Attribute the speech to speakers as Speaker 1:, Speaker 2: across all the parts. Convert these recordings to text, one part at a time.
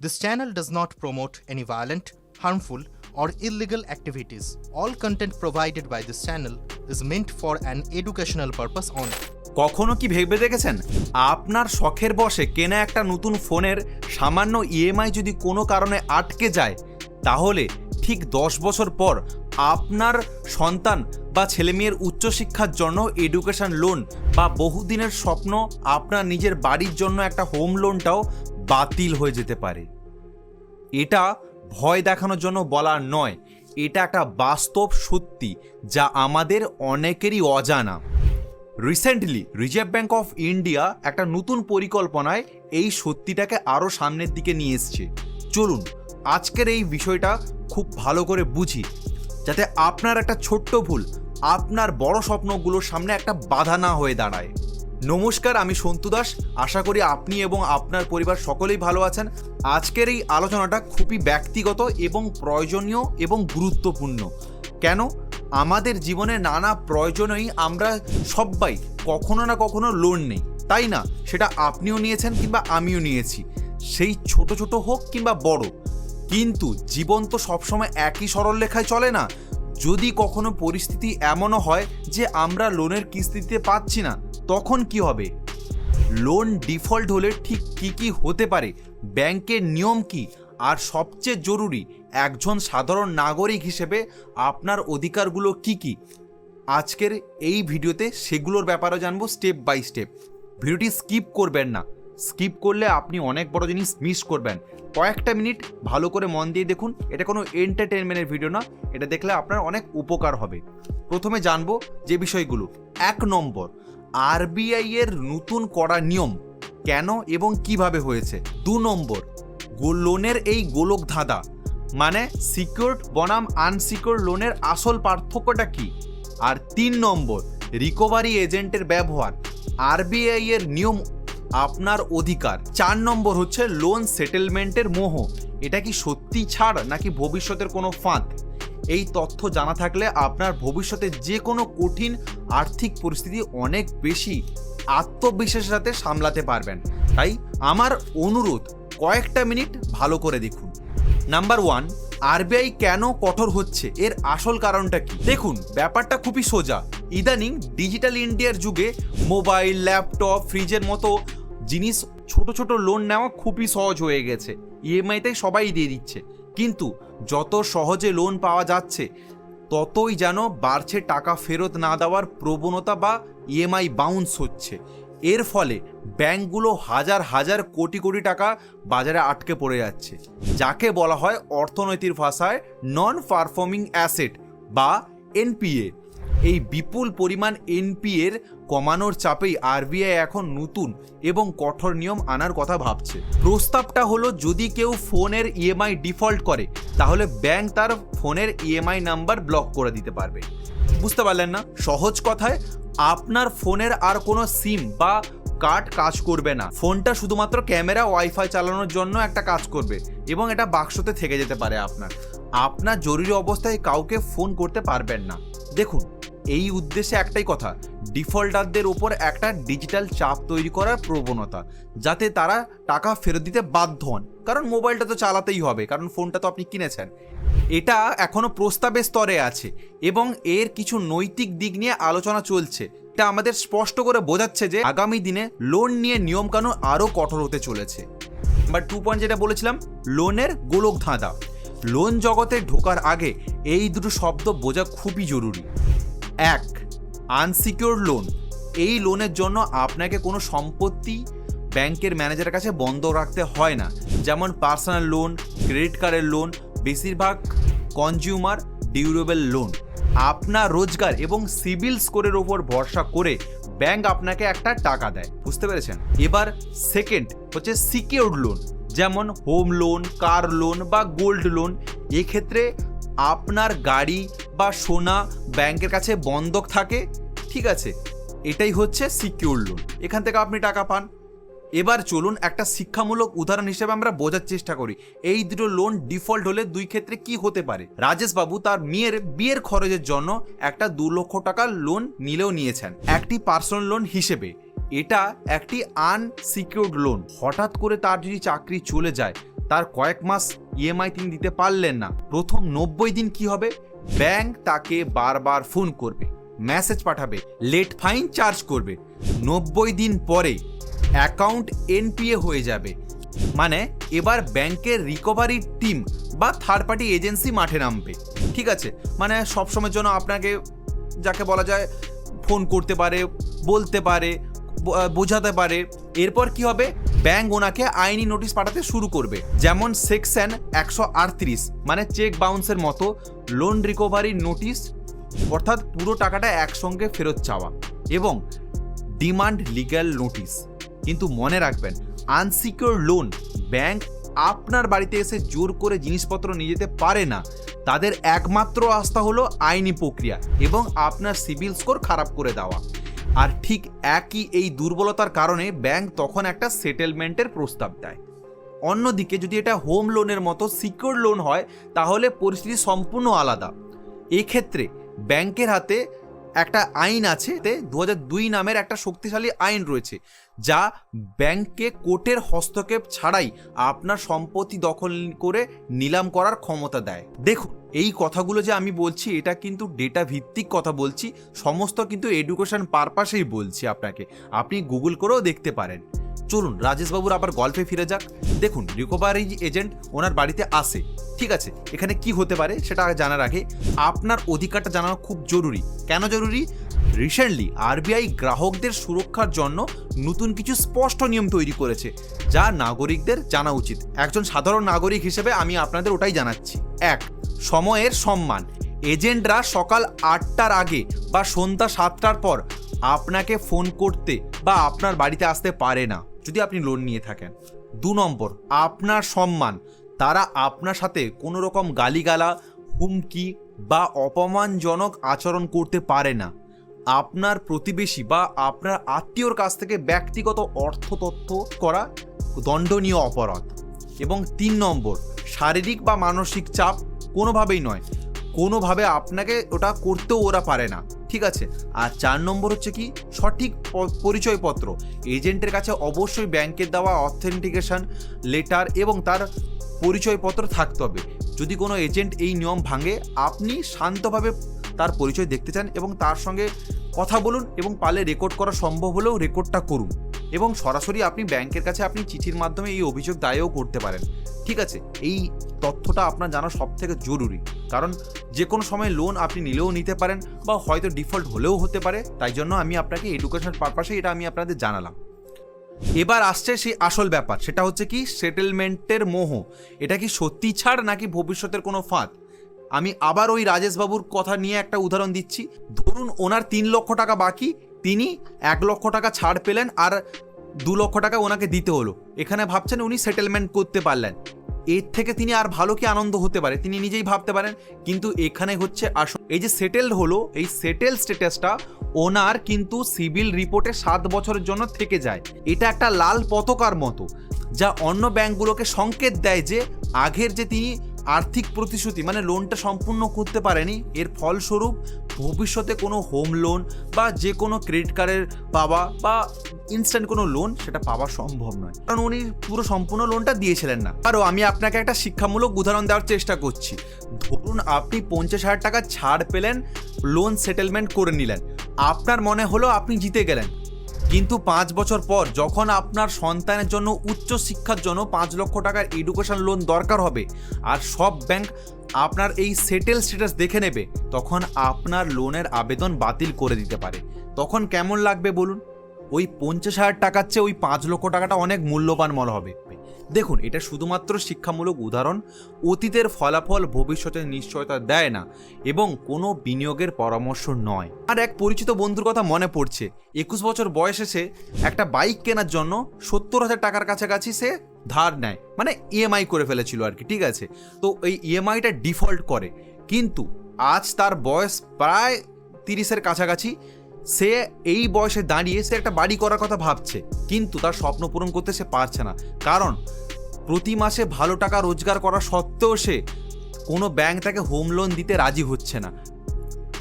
Speaker 1: This channel does not promote any violent, harmful, or illegal activities. All content provided by this channel is meant for an educational purpose only.
Speaker 2: কখনো কি ভেবে দেখেছেন আপনার শখের বসে কেনা একটা নতুন ফোনের সামান্য ইএমআই যদি কোনো কারণে আটকে যায় তাহলে ঠিক দশ বছর পর আপনার সন্তান বা ছেলেমেয়ের উচ্চশিক্ষার জন্য এডুকেশন লোন বা বহুদিনের স্বপ্ন আপনার নিজের বাড়ির জন্য একটা হোম লোনটাও বাতিল হয়ে যেতে পারে। এটা ভয় দেখানোর জন্য বলার নয়। এটা একটা বাস্তব সত্যি যা আমাদের অনেকেরই অজানা। Recently Reserve Bank of India একটা নতুন পরিকল্পনায় এই সত্যিটাকে আরও সামনের দিকে নিয়ে এসছে। চলুন, আজকের এই বিষয়টা খুব ভালো করে বুঝি, যাতে আপনার একটা ছোট্ট ভুল, আপনার বড় স্বপ্নগুলোর সামনে একটা বাধা না হয়ে দাঁড়ায়। নমস্কার, আমি সন্তু দাস। আশা করি আপনি এবং আপনার পরিবার সকলেই ভালো আছেন। আজকের এই আলোচনাটা খুবই ব্যক্তিগত এবং প্রয়োজনীয় এবং গুরুত্বপূর্ণ। কেন? আমাদের জীবনে নানা প্রয়োজনেই আমরা সবাই কখনো না কখনো লোন নেই। তাই না? সেটা আপনিও নিয়েছেন কিংবা আমিও নিয়েছি। সেই ছোট ছোট হোক কিংবা বড়। কিন্তু জীবন তো সবসময় একই সরল লেখায় চলে না। যদি কখনো পরিস্থিতি এমনও হয় যে আমরা লোনের কিস্তিতে পাচ্ছি না তখন কি হবে? লোন ডিফল্ট হলে ঠিক কি কি হতে পারে? ব্যাংকের নিয়ম কি? আর সবচেয়ে জরুরি, একজন সাধারণ নাগরিক হিসেবে আপনার অধিকারগুলো কি কি? আজকের এই ভিডিওতে সেগুলোর ব্যাপারে জানব স্টেপ বাই স্টেপ ভিডিওটি স্কিপ করবেন না। স্কিপ করলে আপনি অনেক বড় জিনিস মিস করবেন। কয়েকটা মিনিট ভালো করে মন দিয়ে দেখুন, এটা কোনো এন্টারটেনমেন্টের ভিডিও না, এটা দেখলে আপনার অনেক উপকার হবে। প্রথমে জানব যে বিষয়গুলো। এক নম্বর আরবিআই এর নতুন করা নিয়ম কেন এবং কীভাবে হয়েছে? দু নম্বর লোনের এই গোলক ধাঁধা মানে সিকিউরড বনাম আনসিকিউর লোনের আসল পার্থক্যটা কি? আর তিন নম্বর রিকভারি এজেন্টের ব্যবহার, আরবিআই এর নিয়ম আপনার অধিকার। চার নম্বর হচ্ছে লোন সেটেলমেন্টের মোহ, এটা কি সত্যি ছাড় নাকি ভবিষ্যতের কোনো ফাঁদ? এই তথ্য জানা থাকলে আপনার ভবিষ্যতে যে কোনো কঠিন আর্থিক পরিস্থিতি অনেক বেশি আত্মবিশ্বাসের সাথে সামলাতে পারবেন। তাই আমার অনুরোধ, কয়েকটা মিনিট ভালো করে দেখুন। নাম্বার ওয়ান, আরবিআই কেন কঠোর হচ্ছে? এর আসল কারণটা কি? দেখুন, ব্যাপারটা খুবই সোজা। ইদানিং ডিজিটাল ইন্ডিয়ার যুগে মোবাইল, ল্যাপটপ, ফ্রিজের মতো জিনিস ছোট ছোট লোন নেওয়া খুবই সহজ হয়ে গেছে। ইএমআইতে সবাই দিয়ে দিচ্ছে। কিন্তু যত সহজে লোন পাওয়া যাচ্ছে, ততই যেন বাড়ছে টাকা ফেরত না দেওয়ার প্রবণতা বা ইএমআই বাউন্স হচ্ছে। এর ফলে ব্যাংকগুলো হাজার হাজার কোটি কোটি টাকা বাজারে আটকে পড়ে যাচ্ছে, যাকে বলা হয় অর্থনৈতিক ভাষায় নন পারফর্মিং অ্যাসেট বা এনপিএ এই বিপুল পরিমাণ এনপিএর কমানোর চাপেই আরবিআই এখন নতুন এবং কঠোর নিয়ম আনার কথা ভাবছে। প্রস্তাবটা হলো, যদি কেউ ফোনের ইএমআই ডিফল্ট করে, তাহলে ব্যাংক তার ফোনের ইএমআই নাম্বার ব্লক করে দিতে পারবে। বুঝতে পারলেন না? সহজ কথায়, আপনার ফোনের আর কোনো সিম বা কার্ড কাজ করবে না। ফোনটা শুধুমাত্র ক্যামেরা, ওয়াইফাই চালানোর জন্য একটা কাজ করবে এবং এটা বাক্সতে থেকে যেতে পারে আপনার। আপনার জরুরি অবস্থায় কাউকে ফোন করতে পারবেন না। দেখুন এই উদ্দেশ্যে একটাই কথা, ডিফল্টারদের ওপর একটা ডিজিটাল চাপ তৈরি করার প্রবণতা, যাতে তারা টাকা ফেরত দিতে বাধ্য হন। কারণ মোবাইলটা তো চালাতেই হবে, কারণ ফোনটা তো আপনি কিনেছেন। এটা এখনও প্রস্তাবের স্তরে আছে এবং এর কিছু নৈতিক দিক নিয়ে আলোচনা চলছে। এটা আমাদের স্পষ্ট করে বোঝাচ্ছে যে আগামী দিনে লোন নিয়ে নিয়মকানুন আরও কঠোর হতে চলেছে। বা টু পয়েন্ট যেটা বলেছিলাম, লোনের গোলক ধাঁধা। লোন জগতে ঢোকার আগে এই দুটো শব্দ বোঝা খুবই জরুরি। এক আনসিকিউর লোন এই লোনের জন্য আপনাকে কোনো সম্পত্তি ব্যাংকের ম্যানেজারের কাছে বন্ধ রাখতে হয় না। যেমন পার্সোনাল লোন ক্রেডিট কার্ডের লোন বেশিরভাগ কনজিউমার ডিউরেবল লোন আপনার রোজগার এবং সিভিল স্কোরের ওপর ভরসা করে ব্যাংক আপনাকে একটা টাকা দেয়। বুঝতে পেরেছেন? এবার সেকেন্ড হচ্ছে সিকিউরড লোন যেমন হোম লোন কার লোন বা গোল্ড লোন এক্ষেত্রে আপনার গাড়ি বা সোনা ব্যাংকের কাছে বন্ধক থাকে, ঠিক আছে? এটাই হচ্ছে সিকিউর লোন এখান থেকে আপনি টাকা পান। এবার চলুন একটা শিক্ষামূলক উদাহরণ হিসেবে আমরা বোঝার চেষ্টা করি। এই দুটো লোন ডিফল্ট হলে দুই ক্ষেত্রে কি হতে পারে? রাজেশ বাবু তার মেয়ের, বিয়ের খরচের জন্য একটা দু লক্ষ টাকার লোন নিলেও নিয়েছেন। একটি পার্সোনাল লোন হিসেবে। এটা একটি আনসিকিউরড লোন হঠাৎ করে তার যদি চাকরি চলে যায় তার কয়েক মাস ইএমআই তিনি দিতে পারলেন না। প্রথম নব্বই দিন কি হবে? ব্যাংক তাকে বারবার ফোন করবে, মেসেজ পাঠাবে, লেট ফাইন চার্জ করবে। নব্বই দিন পরে অ্যাকাউন্ট এনপিএ হয়ে যাবে। মানে এবার ব্যাংকের রিকভারি টিম বা থার্ড পার্টি এজেন্সি মাঠে নামবে। ঠিক আছে? মানে সবসময়ের জন্য আপনাকে, যাকে বলা যায় ফোন করতে পারে, বলতে পারে বোঝাতে পারে। এরপর কি হবে? ব্যাংক ওনাকে আইনি নোটিশ পাঠাতে শুরু করবে। যেমন সেকশন একশো আটত্রিশ মানে চেক বাউন্সের মতো লোন রিকভারি নোটিশ, অর্থাৎ পুরো টাকাটা একসঙ্গে ফেরত চাওয়া এবং ডিমান্ড লিগ্যাল নোটিশ। কিন্তু মনে রাখবেন, আনসিকিউর লোন ব্যাংক আপনার বাড়িতে এসে জোর করে জিনিসপত্র নিয়ে যেতে পারে না। তাদের একমাত্র আস্থা হলো আইনি প্রক্রিয়া এবং আপনার সিভিল স্কোর খারাপ করে দেওয়া। আর ঠিক একই এই দুর্বলতার কারণে ব্যাংক তখন একটা সেটেলমেন্টের প্রস্তাব দেয়। অন্যদিকে যদি এটা হোম লোনের মতো সিকিউর লোন হয়, তাহলে পরিস্থিতি সম্পূর্ণ আলাদা। এক্ষেত্রে ব্যাংকের হাতে একটা আইন আছে দু হাজার দুই নামের একটা শক্তিশালী আইন রয়েছে। যা ব্যাংককে কোর্টের হস্তক্ষেপ ছাড়াই আপনার সম্পত্তি দখল করে নিলাম করার ক্ষমতা দেয়। দেখুন, এই কথাগুলো যে আমি বলছি, এটা কিন্তু ডেটা ভিত্তিক কথা বলছি, সমস্ত কিন্তু এডুকেশন পারপাসেই বলছি আপনাকে। আপনি গুগল করেও দেখতে পারেন। চলুন, রাজেশবাবুর আবার গল্পে ফিরে যাক। দেখুন রিকভারি এজেন্ট ওনার বাড়িতে আসে। ঠিক আছে, এখানে কি হতে পারে সেটা জানার আগে আপনার অধিকারটা জানানো খুব জরুরি। কেন জরুরি? রিসেন্টলি আরবিআই গ্রাহকদের সুরক্ষার জন্য নতুন কিছু স্পষ্ট নিয়ম তৈরি করেছে, যা নাগরিকদের জানা উচিত। একজন সাধারণ নাগরিক হিসেবে আমি আপনাদের ওটাই জানাচ্ছি। এক, সময়ের সম্মান। এজেন্টরা সকাল আটটার আগে বা সন্ধ্যা সাতটার পর আপনাকে ফোন করতে বা আপনার বাড়িতে আসতে পারে না, যদি আপনি লোন নিয়ে থাকেন। দু নম্বর, আপনার সম্মান। তারা আপনার সাথে কোনো রকম গালিগালা, হুমকি বা অপমানজনক আচরণ করতে পারে না। আপনার প্রতিবেশী বা আপনার আত্মীয়র কাছ থেকে ব্যক্তিগত অর্থ তথ্য করা দণ্ডনীয় অপরাধ। এবং তিন নম্বর, শারীরিক বা মানসিক চাপ কোনোভাবেই নয়। কোনোভাবে আপনাকে ওটা করতেও ওরা পারে না। ঠিক আছে? আর চার নম্বর হচ্ছে কি? সঠিক পরিচয়পত্র। এজেন্টের কাছে অবশ্যই ব্যাংকের দেওয়া অথেন্টিকেশন, লেটার এবং তার পরিচয়পত্র থাকতে হবে। যদি কোনো এজেন্ট এই নিয়ম ভাঙে, আপনি শান্তভাবে তার পরিচয় দেখতে চান এবং তার সঙ্গে কথা বলুন এবং পালে রেকর্ড করা সম্ভব হলেও রেকর্ডটা করুন। এবং সরাসরি আপনি ব্যাংকের কাছে আপনি চিঠির মাধ্যমে এই অভিযোগ দায়েরও করতে পারেন। ঠিক আছে? এই তথ্যটা আপনার জানা সব থেকে জরুরি। কারণ যে কোনো সময় লোন আপনি নিলেও নিতে পারেন বা হয়তো ডিফল্ট হলেও হতে পারে। তাই জন্য আমি আপনাকে এডুকেশন পারপাসে এটা আমি আপনাদের জানালাম। এবার আসছে সেই আসল ব্যাপার। সেটা হচ্ছে কি সেটেলমেন্টের মোহ। এটা কি সত্যি ছাড় নাকি ভবিষ্যতের কোনো ফাঁদ? আমি আবার ওই রাজেশবাবুর কথা নিয়ে একটা উদাহরণ দিচ্ছি। ধরুন ওনার তিন লক্ষ টাকা বাকি, তিনি এক লক্ষ টাকা ছাড় পেলেন আর দু লক্ষ টাকা ওনাকে দিতে হলো। এখানে ভাবছেন উনি সেটেলমেন্ট করতে পারলেন। এর থেকে তিনি আর ভালো কি আনন্দ হতে পারে? তিনি নিজেই ভাবতে পারেন। কিন্তু এখানে হচ্ছে আসল এই যে সেটেলড হলো, এই সেটেল স্ট্যাটাসটা ওনার কিন্তু সিভিল রিপোর্টে সাত বছরের জন্য থেকে যায়। এটা একটা লাল পতাকার মতো, যা অন্য ব্যাংকগুলোকে সংকেত দেয় যে আগের যে তিনি আর্থিক প্রতিশ্রুতি মানে লোনটা সম্পূর্ণ করতে পারেনি, এর ফলস্বরূপ ভবিষ্যতে কোনো হোম লোন বা যে কোনো ক্রেডিট কার্ডের পাওয়া বা ইনস্ট্যান্ট কোনো লোন সেটা পাওয়া সম্ভব নয়। কারণ উনি পুরো সম্পূর্ণ লোনটা দিয়েছিলেন না। আরও আমি আপনাকে একটা শিক্ষামূলক উদাহরণ দেওয়ার চেষ্টা করছি। ধরুন আপনি পঞ্চাশ হাজার টাকা ছাড় পেলেন লোন সেটেলমেন্ট করে নিলেন। আপনার মনে হলো আপনি জিতে গেলেন। কিন্তু পাঁচ বছর পর যখন আপনার সন্তানের জন্য উচ্চ শিক্ষার জন্য পাঁচ লক্ষ টাকার এডুকেশন লোন দরকার হবে আর সব ব্যাংক আপনার এই সেটেল স্ট্যাটাস দেখে নেবে, তখন আপনার লোনের আবেদন বাতিল করে দিতে পারে। তখন কেমন লাগবে বলুন? ওই পঞ্চাশ হাজার টাকার চেয়ে ওই পাঁচ লক্ষ টাকাটা অনেক মূল্যবান মনে হবে। দেখুন, এটা শুধুমাত্র শিক্ষামূলক উদাহরণ, অতীতের ফলাফল ভবিষ্যতের নিশ্চয়তা দেয় না এবং কোনো বিনিয়োগের পরামর্শ নয়। আর এক পরিচিত বন্ধুর কথা মনে পড়ছে, একুশ বছর বয়সে সে একটা বাইক কেনার জন্য সত্তর হাজার টাকার কাছাকাছি সে ধার নেয় মানে ইএমআই করে ফেলেছিল আর কি, ঠিক আছে? তো এই ইএমআইটা ডিফল্ট করে, কিন্তু আজ তার বয়স প্রায় তিরিশের কাছাকাছি সে এই বয়সে দাঁড়িয়ে সে একটা বাড়ি করার কথা ভাবছে, কিন্তু তার স্বপ্ন পূরণ করতে সে পারছে না। কারণ প্রতি মাসে ভালো টাকা রোজগার করা সত্ত্বেও সে কোনো ব্যাংক তাকে হোম লোন দিতে রাজি হচ্ছে না।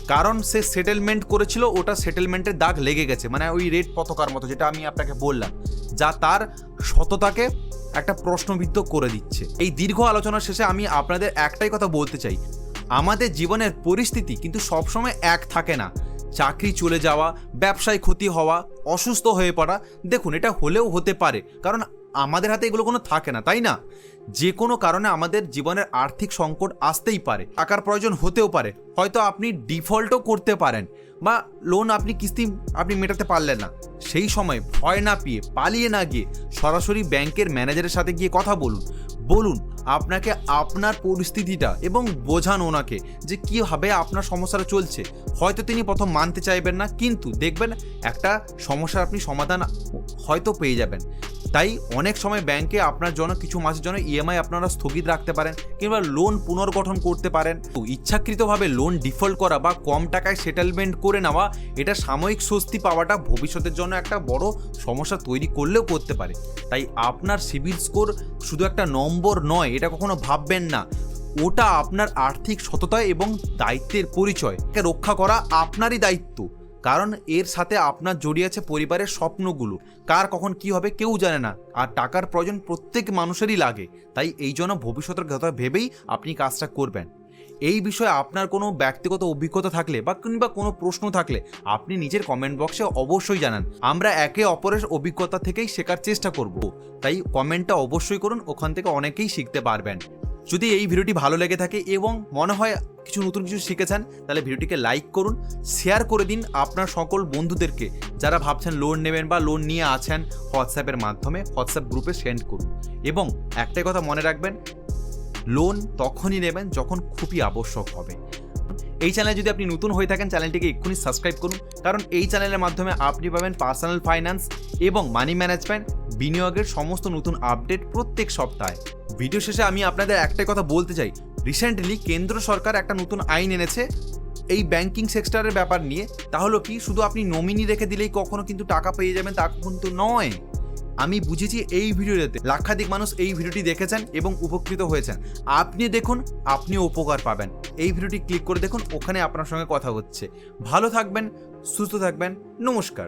Speaker 2: কারণ সে সেটেলমেন্ট করেছিল, ওটা সেটেলমেন্টের দাগ লেগে গেছে মানে ওই রেড পতাকার মতো যেটা আমি আপনাকে বললাম, যা তার সততাকে একটা প্রশ্নবিদ্ধ করে দিচ্ছে। এই দীর্ঘ আলোচনার শেষে আমি আপনাদের একটাই কথা বলতে চাই। আমাদের জীবনের পরিস্থিতি কিন্তু সবসময় এক থাকে না। চাকরি চলে যাওয়া, ব্যবসায় ক্ষতি হওয়া, অসুস্থ হয়ে পড়া, দেখুন এটা হলেও হতে পারে, কারণ আমাদের হাতে এগুলো কোনো থাকে না, তাই না? যে কোনো কারণে আমাদের জীবনের আর্থিক সংকট আসতেই পারে, টাকার প্রয়োজন হতেও পারে, হয়তো আপনি ডিফল্টও করতে পারেন, বা লোন আপনি কিস্তি আপনি মেটাতে পারলেন না, সেই সময় ভয় না পেয়ে পালিয়ে না গিয়ে সরাসরি ব্যাংকের ম্যানেজারের সাথে গিয়ে কথা বলুন বলুন আপনাকে আপনার পরিস্থিতিটা এবং বোঝান ওনাকে যে কীভাবে আপনার সমস্যাটা চলছে। হয়তো তিনি প্রথম মানতে চাইবেন না, কিন্তু দেখবেন একটা সমস্যার আপনি সমাধান হয়তো পেয়ে যাবেন। তাই অনেক সময় ব্যাংকে আপনার জন্য কিছু মাসের জন্য ইএমআই আপনারা স্থগিত রাখতে পারেন কিংবা লোন পুনর্গঠন করতে পারেন। তো ইচ্ছাকৃতভাবে লোন ডিফল্ট করা বা কম টাকায় সেটেলমেন্ট করে নেওয়া, এটা সাময়িক স্বস্তি পাওয়াটা ভবিষ্যতের জন্য একটা বড় সমস্যা তৈরি করলেও করতে পারে। তাই আপনার সিভিল স্কোর শুধু একটা নম্বর নয়, এটা কখনো ভাববেন না। ওটা আপনার আর্থিক সততা এবং দায়িত্বের পরিচয়। রক্ষা করা আপনারই দায়িত্ব। কারণ এর সাথে আপনার জড়িয়ে আছে পরিবারের স্বপ্নগুলো। কার কখন কি হবে কেউ জানে না। আর টাকার প্রয়োজন প্রত্যেক মানুষেরই লাগে। তাই এই জন্য ভবিষ্যতের কথা ভেবেই আপনি কাজটা করবেন। এই বিষয়ে আপনার কোনো ব্যক্তিগত অভিজ্ঞতা থাকলে বা কিংবা কোনো প্রশ্ন থাকলে আপনি নিজের কমেন্ট বক্সে অবশ্যই জানান। আমরা একে অপরের অভিজ্ঞতা থেকেই শেখার চেষ্টা করব। তাই কমেন্টটা অবশ্যই করুন। ওখান থেকে অনেকেই শিখতে পারবেন। যদি এই ভিডিওটি ভালো লেগে থাকে এবং মনে হয় কিছু নতুন কিছু শিখেছেন, তাহলে ভিডিওটিকে লাইক করুন শেয়ার করে দিন আপনার সকল বন্ধুদেরকে, যারা ভাবছেন লোন নেবেন বা লোন নিয়ে আছেন হোয়াটসঅ্যাপের মাধ্যমে হোয়াটসঅ্যাপ গ্রুপে সেন্ড করুন। এবং একটাই কথা মনে রাখবেন লোন তখনই নেবেন যখন খুবই আবশ্যক হবে। এই চ্যানেলে যদি আপনি নতুন হয়ে থাকেন চ্যানেলটিকে এক্ষুনি সাবস্ক্রাইব করুন, কারণ এই চ্যানেলের মাধ্যমে আপনি পাবেন পার্সোনাল ফাইন্যান্স এবং মানি ম্যানেজমেন্ট বিনিয়োগের সমস্ত নতুন আপডেট প্রত্যেক সপ্তাহে। ভিডিও শেষে আমি আপনাদের একটাই কথা বলতে চাই রিসেন্টলি কেন্দ্র সরকার একটা নতুন আইন এনেছে এই ব্যাংকিং সেক্টরের ব্যাপার নিয়ে। তাহলে কি শুধু আপনি নমিনি রেখে দিলেই কখনো কিন্তু টাকা পেয়ে যাবেন? তা কিন্তু নয়। আমি বুঝেছি এই ভিডিওতে লাক্ষাধিক মানুষ এই ভিডিওটি দেখেছেন এবং উপকৃত হয়েছেন। আপনি দেখুন, আপনিও উপকার পাবেন। এই ভিডিওটি ক্লিক করে দেখুন, ওখানে আপনার সঙ্গে কথা হচ্ছে। ভালো থাকবেন, সুস্থ থাকবেন, নমস্কার।